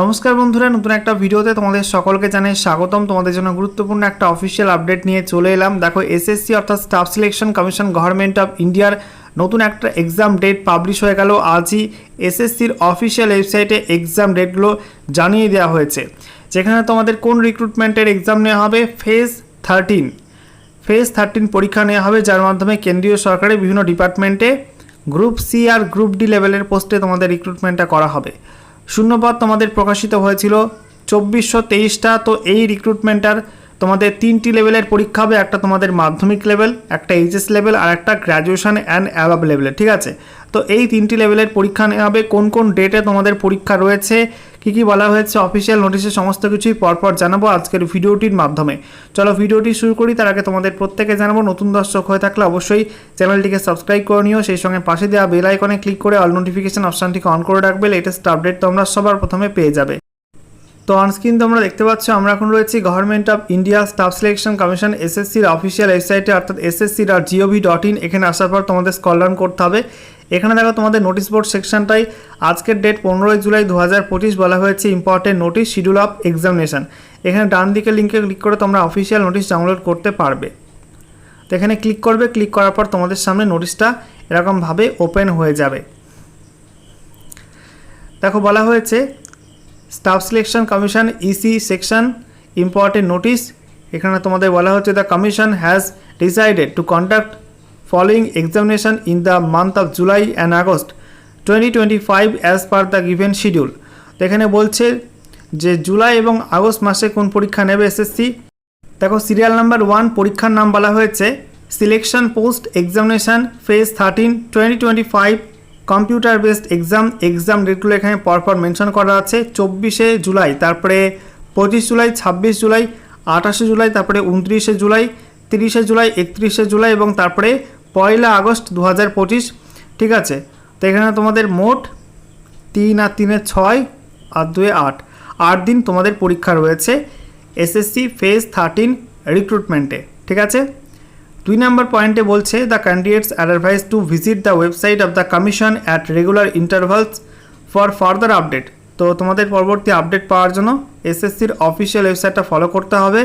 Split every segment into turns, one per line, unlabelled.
নমস্কার বন্ধুরা, নতুন একটা ভিডিওতে তোমাদের সকলকে জানাই স্বাগতম। তোমাদের জন্য গুরুত্বপূর্ণ একটা অফিসিয়াল আপডেট নিয়ে চলে এলাম। দেখো এসএসসি অর্থাৎ staff selection commission government of ইন্ডিয়ার নতুন একটা এক্সাম ডেট পাবলিশ হয়ে গেল। আজই এসএসসির অফিসিয়াল ওয়েবসাইটে এক্সাম ডেটগুলো জানিয়ে দেওয়া হয়েছে। যেখানে তোমাদের কোন রিক্রুটমেন্টের এক্সাম নেওয়া হবে? ফেজ থার্টিন ফেজ থার্টিন পরীক্ষা নেওয়া হবে, যার মাধ্যমে কেন্দ্রীয় সরকারের বিভিন্ন ডিপার্টমেন্টে গ্রুপ সি আর গ্রুপ ডি লেভেলের পোস্টে তোমাদের রিক্রুটমেন্টটা করা হবে। শূন্যপদ তোমাদের প্রকাশিত হয়েছিল। চব্বিশশো তেইশটা তো এই রিক্রুটমেন্টার তোমাদের তিনটি লেভেলের পরীক্ষা হবে, একটা তোমাদের মাধ্যমিক লেভেল একটা এইচএস লেভেল আর একটা গ্র্যাজুয়েশন অ্যান্ড অ্যাবাব লেভেলের ঠিক আছে? তো এই তিনটি লেভেলের পরীক্ষা নেওয়া হবে, কোন কোন ডেটে তোমাদের পরীক্ষা রয়েছে কী কী বলা হয়েছে অফিসিয়াল নোটিশে সমস্ত কিছুই পরপর জানাব আজকের ভিডিওটির মাধ্যমে। চলো ভিডিওটি শুরু করি, তার আগে তোমাদের প্রত্যেকে জানাব, নতুন দর্শক হয়ে থাকলে অবশ্যই চ্যানেলটিকে সাবস্ক্রাইব করে নিও, সেই সঙ্গে পাশে দেওয়া বেল আইকনে ক্লিক করে অল নোটিফিকেশন অপশানটিকে অন করে রাখবে লেটেস্ট আপডেট তোমরা সবার প্রথমে পেয়ে যাবে। তো অনস্ক্রিন তোমরা দেখতে পাচ্ছ, আমরা এখন রয়েছি government of India staff selection commission এসএসসির অফিসিয়াল ওয়েবসাইটে অর্থাৎ SSC dot G O V dot in এখানে আসার পর তোমাদের স্কল ডাউন করতে হবে। এখানে দেখো তোমাদের নোটিশ বোর্ড সেকশনটাই আজকের ডেট পনেরোই জুলাই দু হাজার পঁচিশ বলা হয়েছে important notice schedule of examination এখানে ডান দিকে লিঙ্কে ক্লিক করে তোমরা অফিসিয়াল নোটিশ ডাউনলোড করতে পারবে। তো এখানে ক্লিক করবে ক্লিক করার পর তোমাদের সামনে নোটিশটা এরকমভাবে ওপেন হয়ে যাবে। দেখো বলা হয়েছে staff selection commission EC section important notice এখানে তোমাদের বলা হচ্ছে the commission has decided to conduct following examination in the month of July and August twenty twenty five as per the given schedule এখানে বলছে যে জুলাই এবং আগস্ট মাসে কোন পরীক্ষা নেবে এসএসসি দেখো সিরিয়াল নাম্বার ওয়ান পরীক্ষার নাম বলা হয়েছে selection post examination phase thirteen twenty twenty five computer based exam exam ডেটগুলো এখানে পরপর মেনশন করা আছে। চব্বিশে জুলাই, তারপরে পঁচিশ জুলাই, ছাব্বিশ জুলাই, আঠাশে জুলাই, তারপরে উনত্রিশে জুলাই, তিরিশে জুলাই, একত্রিশে জুলাই এবং তারপরে পয়লা আগস্ট দু হাজার পঁচিশ। ঠিক আছে? তো এখানে তোমাদের মোট তিন আর তিনে ছয় আর দুয়ে আট। আট দিন তোমাদের পরীক্ষা রয়েছে এসএসসি ফেজ থার্টিন রিক্রুটমেন্টে। ঠিক আছে? দুই নম্বর পয়েন্টে বলছে the candidates are advise to visit the website of the commission at regular intervals for further update তো তোমাদের পরবর্তী আপডেট পাওয়ার জন্য এসএসসির অফিসিয়াল ওয়েবসাইটটা ফলো করতে হবে।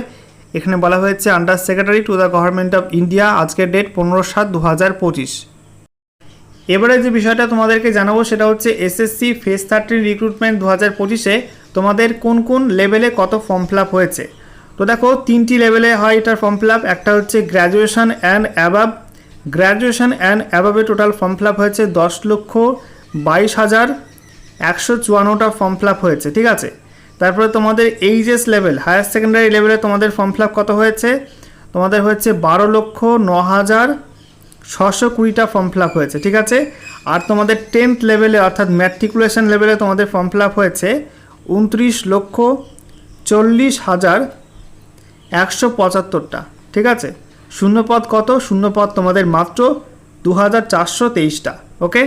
এখানে বলা হয়েছে under secretary to the government of India আজকের ডেট পনেরো সাত দু হাজার পঁচিশ। এবারে যে বিষয়টা তোমাদেরকে জানাব, সেটা হচ্ছে এসএসসি ফেস থার্টিন রিক্রুটমেন্ট দু হাজার পঁচিশে তোমাদের কোন কোন লেভেলে কত ফর্ম ফিল হয়েছে? তো দেখো, তিনটি লেভেলে হয় এটার ফর্ম ফিল আপ একটা হচ্ছে graduation and above graduation and অ্যাবাবে total form fill up হয়েছে দশ লক্ষ বাইশ হাজার একশো চুয়ান্নটা ফর্ম ফিল আপ হয়েছে, ঠিক আছে? তারপরে তোমাদের এইচএস লেভেল হায়ার সেকেন্ডারি লেভেলে তোমাদের ফর্ম ফিল আপ কত হয়েছে? তোমাদের হয়েছে বারো লক্ষ ন হাজার ছশো কুড়িটা ফর্ম ফিল আপ হয়েছে, ঠিক আছে? আর তোমাদের টেন্থ লেভেলে অর্থাৎ ম্যাট্রিকুলেশন লেভেলে তোমাদের ফর্ম ফিল আপ হয়েছে উনত্রিশ লক্ষ চল্লিশ হাজার একশো পঁচাত্তরটা ঠিক আছে? শূন্যপদ কত? শূন্যপদ তোমাদের মাত্র দু হাজার চারশো তেইশটা ওকে